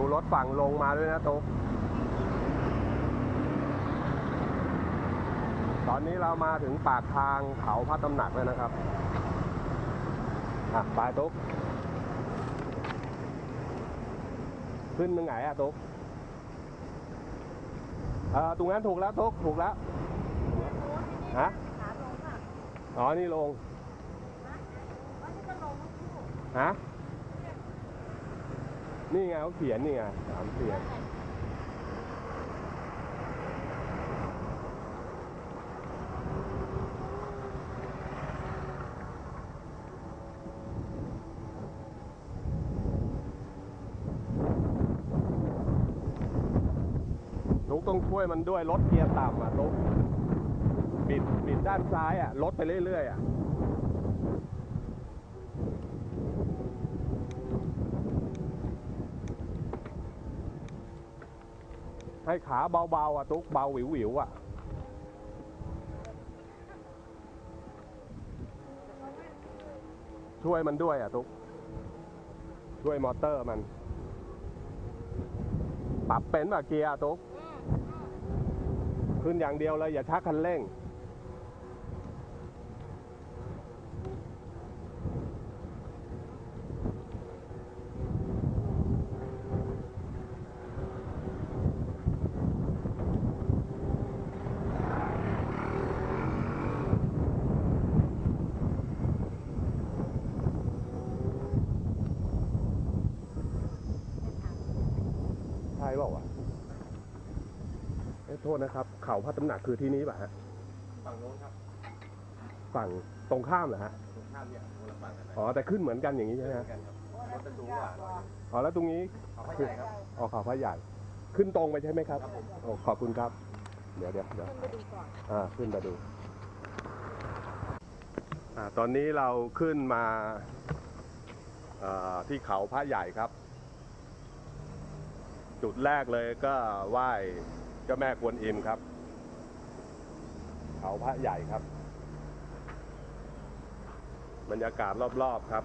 ดูรถฝั่งลงมาด้วยนะตุ๊กตอนนี้เรามาถึงปากทางเขาพระตำหนักแล้วนะครับอะไปตุ๊กขึ้นตรงไหนอะตุ๊กเออตรงนั้นถูกแล้วตุ๊กถูกแล้วฮะขาลงค่ะอ๋อ นี่ลงว่านี่ก็ลงทั้งคู่ฮะ นี่ไงเขาเขียนนี่ไงสามเสียนลุกต้องช่วยมันด้วยรถเกียร์ต่ำอะลุกบิดบิดด้านซ้ายอะรถไปเรื่อยๆอะ ให้ขาเบาๆอะตุ๊กเบาหวิวๆอะช่วยมันด้วยอะตุ๊กช่วยมอเตอร์มัน ปรับเป็นป่ะเกียร์ตุ๊กขึ้นอย่างเดียวเลยอย่าชักคันเร่ง ใช่เปล่าวะเอ้ย โทษนะครับ เขาพระตำหนักคือที่นี้ป่ะฮะฝั่งโน้นครับ ฝั่งตรงข้ามเหรอฮะตรงข้ามเนี่ยคนละฝั่งกันนะอ๋อแต่ขึ้นเหมือนกันอย่างนี้ใช่ไหมเหมือฮะนกันครับรถจะสูงกว่าหน่อยอ๋อแล้วตรงนี้เขาไม่ใหญ่ครับ อ๋อเขาพระใหญ่ขึ้นตรงไปใช่ไหมครับครับผม โอ้ขอบคุณครับ เดี๋ยวเดี๋ยวเดี๋ยวขึ้นไปดูก่อน อ่าขึ้นมาดูอ่าตอนนี้เราขึ้นมาเอ่อที่เขาพระใหญ่ครับ จุดแรกเลยก็ไหว้เจ้าแม่กวนอิมครับ เขาพระใหญ่ครับ บรรยากาศรอบๆครับ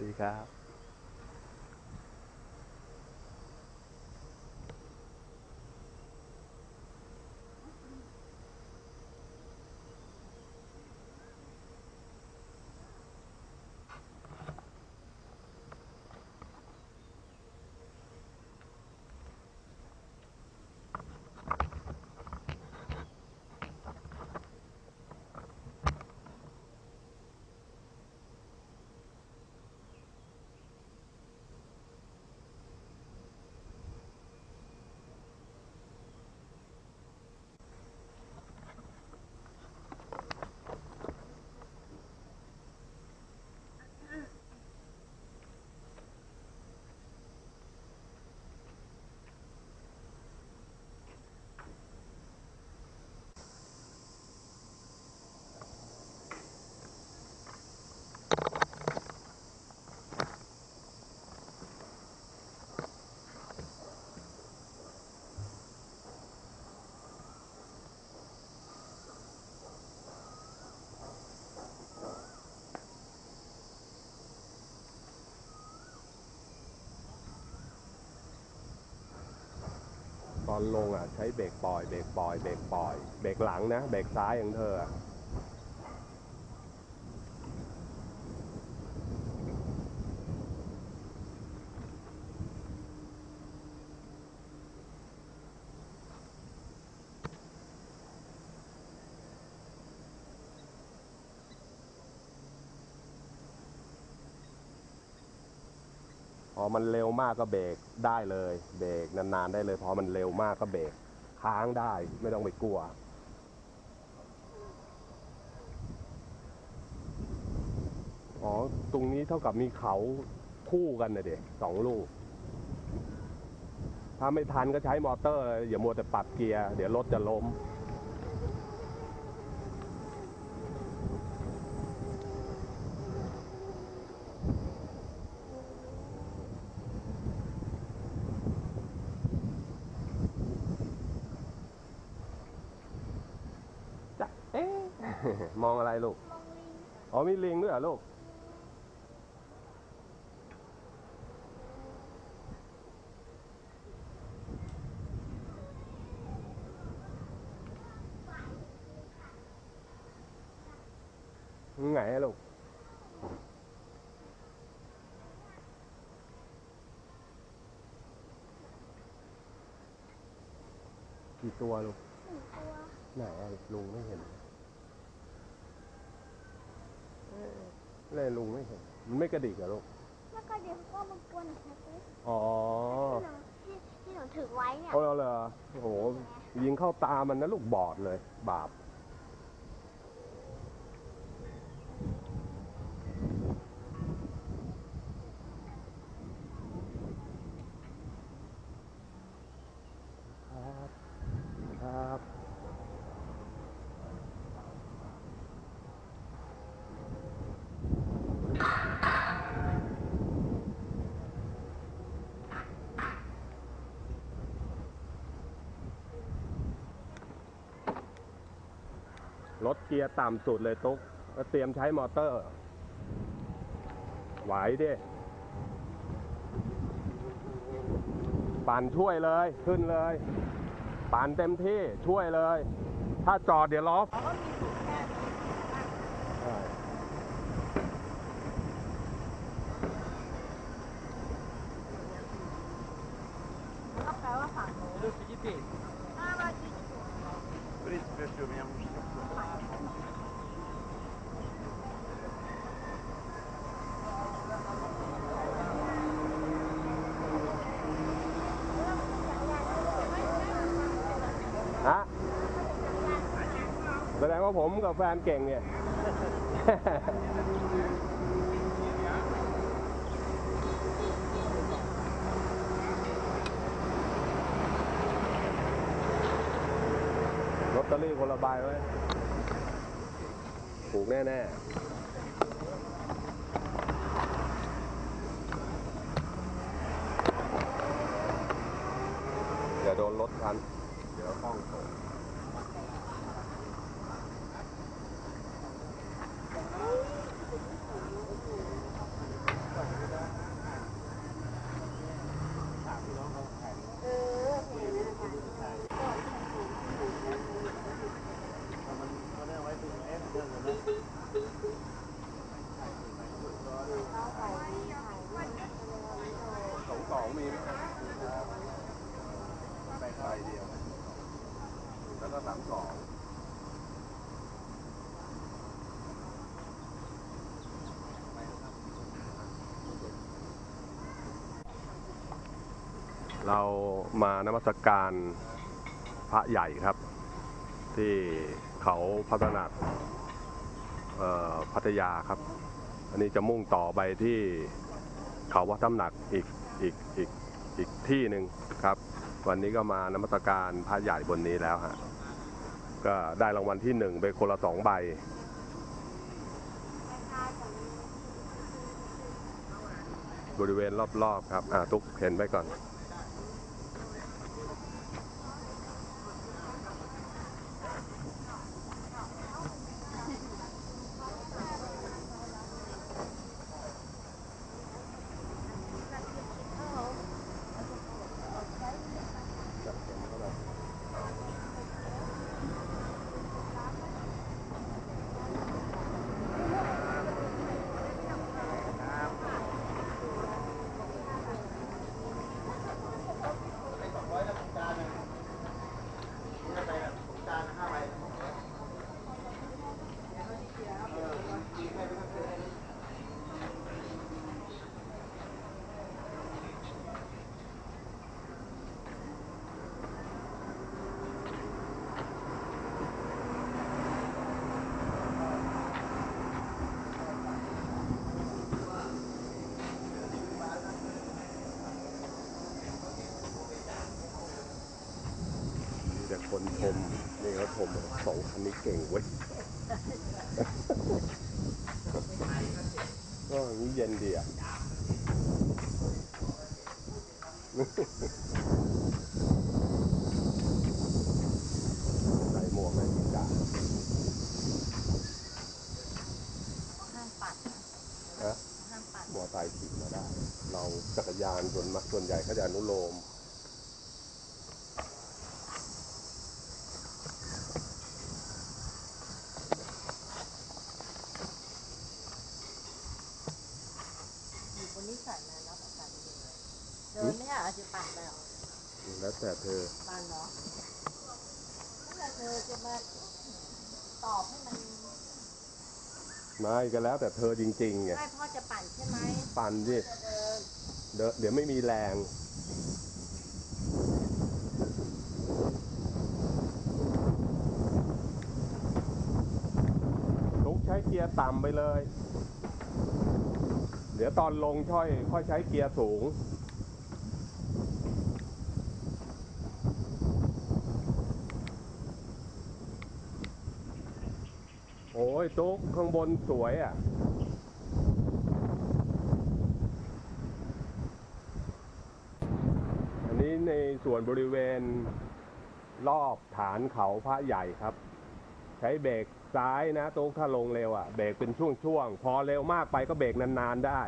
ดีครับ อนลงอะใช้เบรกปล่อยเบรกปล่อยเบรกปล่อยเบรกหลังนะเบรกซ้ายอย่างเธอ มันเร็วมากก็เบรกได้เลยเบรกนานๆได้เลย พอมันเร็วมากก็เบรกค้างได้ไม่ต้องไปกลัวอ๋อ ตรงนี้เท่ากับมีเขาคู่กันนะเด็กสองลูก ถ้าไม่ทันก็ใช้มอเตอร์อย่ามัวแต่ปรับเกียร์ เดี๋ยวรถจะล้มองอะไรลูก มองลิง อ๋อมี ลิงด้วยเหรอลูก ไงอะลูกกี่ตัวลูกหนึ่งตัวไหนลุงไม่เห็น เลยลุงไม่เห็น มันไม่กระดิกเหรอลูก แล้วก็เดี๋ยวก็มากวนหนูนะอ๋อที่ที่หนูถือไว้เนี่ย เอาเหรอโอ้โหยิงเข้าตามันนะลูกบอดเลย บาป ครับ ครับ รถเกียร์ต่ำสุดเลยตุ๊กแล้วเตรียมใช้มอเตอร์ ไหวดิ ปั่นช่วยเลย ขึ้นเลย ปั่นเต็มที่ช่วยเลย ถ้าจอดเดี๋ยวล้อ เขาก็มีสูตรแค่นี้ ใช่ แล้วก็แปลว่าฝั่งโน้น Плюс теперь. ห้าร้อยยี่สิบ В принципе, все, у меня мужчина. ว่าผมกับแฟนเก่งเนี่ย ลอตเตอรี่คนละใบไว้ถูกแน่ ๆอย่าโดนรถคัน เดี๋ยวห้องตก เออเพลงนะคะเอาไปถ่ายรูป สองสองมีไหมใบใบเดียว แล้วก็สามสอง เรามานมัสการพระใหญ่ครับ ที่เขาพัฒนาพัทยาครับ อันนี้จะมุ่งต่อไปที่เขาวัดตำหนักอีกอีกอีกอีกที่หนึ่งครับ วันนี้ก็มานมัสการพระใหญ่บนนี้แล้วฮะก็ได้รางวัลที่หนึ่งไปคนละสองใบบริเวณรอบๆครับ อ่าตุ๊กเห็นไปก่อน มีแต่ค นชมนี่เขาชมสองคันนี้เก่งเว้ยก็อย่างนี้เย็นดีอะใส่หมวกเลยจ้ะ ยานส่วนมากส่วนใหญ่เขาจะอนุโลม อยู่บนนี้ใส่มาแล้วอากาศดีเลยเดินไม่ได้อาจจะปั่นแบบ แล้วแต่เธอปั่นเหรอถ้าเกิดเธอจะมาตอบให้มันไม่ก็แล้วแต่เธอจริงๆไงไม่พ่อจะปั่นใช่ไหมปั่นดิจะเดินเดี๋ยวเดี๋ยวไม่มีแรงลุกใช้เกียร์ต่ำไปเลย เดี๋ยวตอนลงค่อย ค่อยใช้เกียร์สูง ยตุ๊กข้างบนสวยอะ อันนี้ในส่วนบริเวณรอบฐานเขาพระใหญ่ครับ ใช้เบรกซ้ายนะตุ๊กถ้าลงเร็วอะ เบรกเป็นช่วงๆ พอเร็วมากไปก็เบรกนานๆได้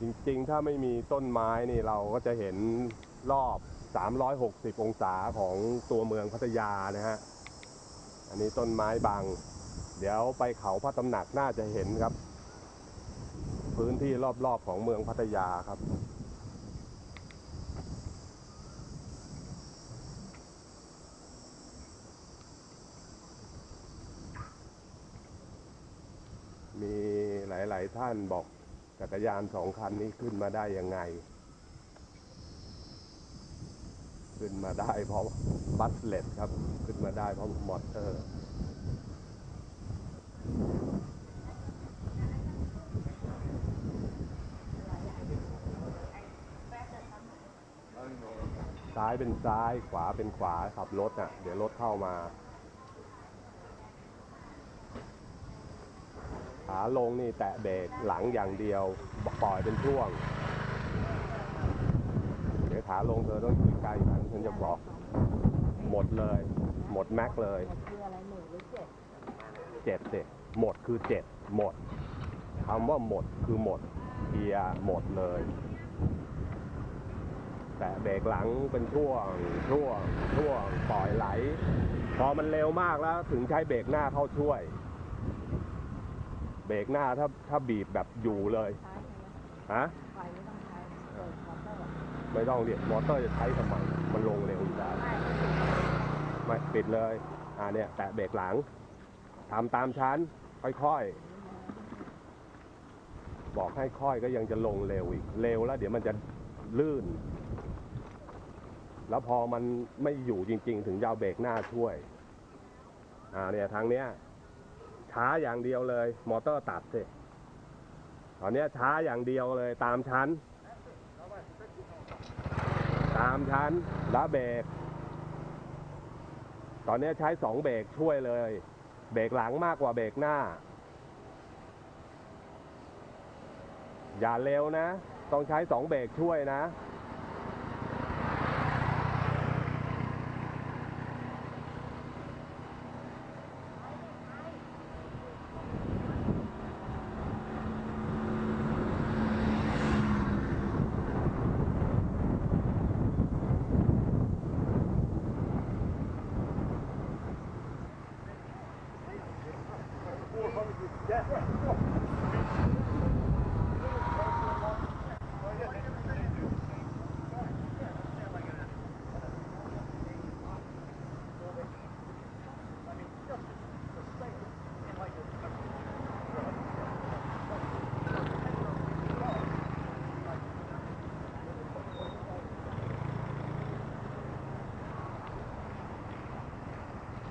จริงๆ ถ้าไม่มีต้นไม้นี่เราก็จะเห็นรอบ 360 องศาของตัวเมืองพัทยานะฮะ อันนี้ต้นไม้บังเดี๋ยวไปเขาพระตำหนักน่าจะเห็นครับ พื้นที่รอบๆของเมืองพัทยาครับมีหลาย ๆ ท่านบอกจักรยานสองคันนี้ขึ้นมาได้ยังไง ขึ้นมาได้เพราะบัสเลตครับ ขึ้นมาได้เพราะมอเตอร์ซ้ายเป็นซ้ายขวาเป็นขวาขับรถอะ เดี๋ยวรถเข้ามาขาลงนี่แตะเบรกหลังอย่างเดียวปล่อยเป็นช่วง เดี๋ยวขาลงเธอต้อง อยู่ใกล้กันฉันจะบอก หมดเลย หมดแม็กเลย คืออะไรหนึ่งหรือเจ็ดเจ็ดหมดคือเจ็ดหมดคำว่าหมดคือหมดเกียร์หมดเลย แต่เบรกหลังเป็นช่วงช่วงช่วงปล่อยไหล พอมันเร็วมากแล้ว ถึงใช้เบรกหน้าเข้าช่วย เบรกหน้าถ้าถ้าบีบแบบอยู่เลยฮะ ไม่ต้องเรียกมอเตอร์จะใช้ทำไมมันลงเร็วอยู่แล้วไม่ปิดเลยอ่าเนี่ย แตะเบรกหลังทำตามชั้น ค่อยๆ บอกให้ค่อยก็ยังจะลงเร็วอีก เร็วแล้ว เดี๋ยวมันจะลื่น แล้วพอมันไม่อยู่จริง ๆ ถึงยาวเบรกหน้าช่วย อ่าเนี่ยทางเนี้ยช้าอย่างเดียวเลย มอเตอร์ตัดสิตอนเนี้ยช้าอย่างเดียวเลยตามชั้นามชั้นแล้วเบรก ตอนนี้ใช้สองเบรกช่วยเลย เบรกหลังมากกว่าเบรกหน้า อย่าเร็วนะ ต้องใช้สองเบรกช่วยนะ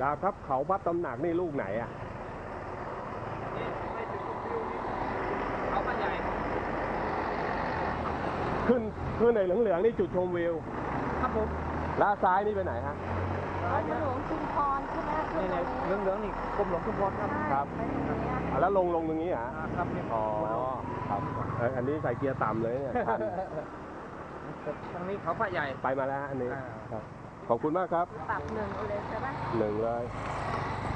ดาวครับเขาพัดตำหนักนี่ลูกไหนอะเขามาใหญ่ขึ้นขึ้นในเหลืองๆนี่จุดชมวิว ครับผมแล้วซ้ายนี่ไปไหนฮะเอาหลวงชุมพรใช่ไหมขึ้นนี่ตรงเหลืนี้องเหลืองๆนี่กรมหลวงชุมพรครับครับไปตรงนี้อะอะแล้วลงลงตรงนี้เหรออ่าครับนี่อ๋อครับเอ้ยอันนี้ใส่เกียร์ต่ำเลยเนี่ยทันทางนี้เขาพระใหญ่ไปมาแล้วอันนี้อ่าครับ ขอบคุณมากครับ ปรับหนึ่งเอาเลยใช่ไหมหนึ่งเลย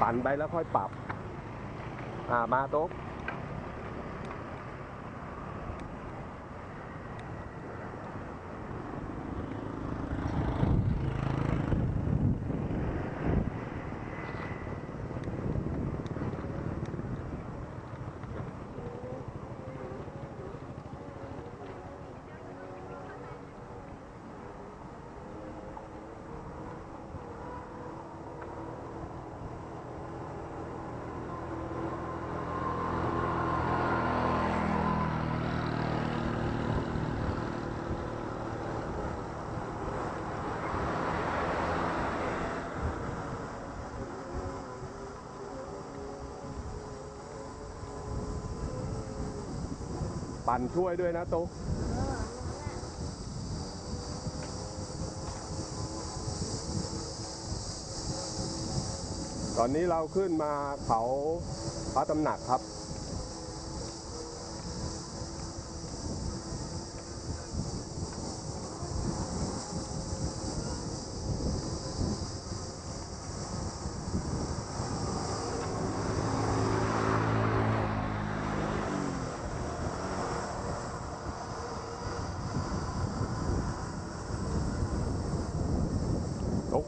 ปั่นไปแล้วค่อยปรับ อ่ามาตุ๊ก ปั่นช่วยด้วยนะตุ๊กเออนั่นแหละตอนนี้เราขึ้นมาเขาพระตำหนักครับ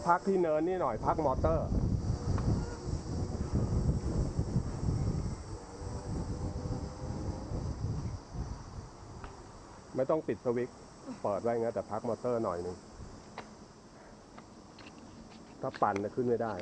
พักที่เนินนี่หน่อยพักมอเตอร์ ไม่ต้องปิดสวิตช์เปิดไว้งั้นแต่พักมอเตอร์หน่อยหนึงถ้าปั่นจะขึ้นไม่ได้